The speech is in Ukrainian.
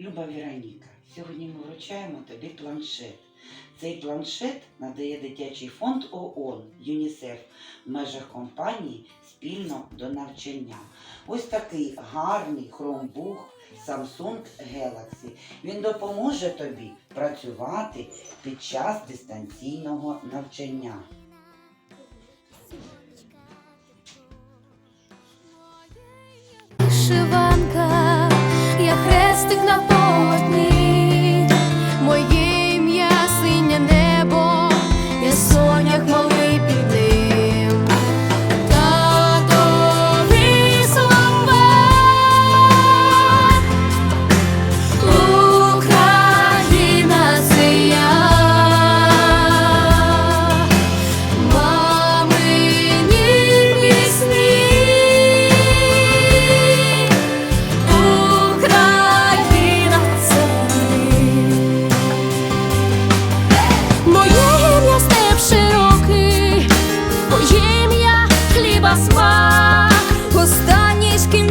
Люба Віроніка, сьогодні ми вручаємо тобі планшет. Цей планшет надає дитячий фонд ООН ЮНІСЕФ в межах компанії спільно до навчання. Ось такий гарний хромбук Samsung Galaxy. Він допоможе тобі працювати під час дистанційного навчання. is nothing. Смак, останній дзвіночок,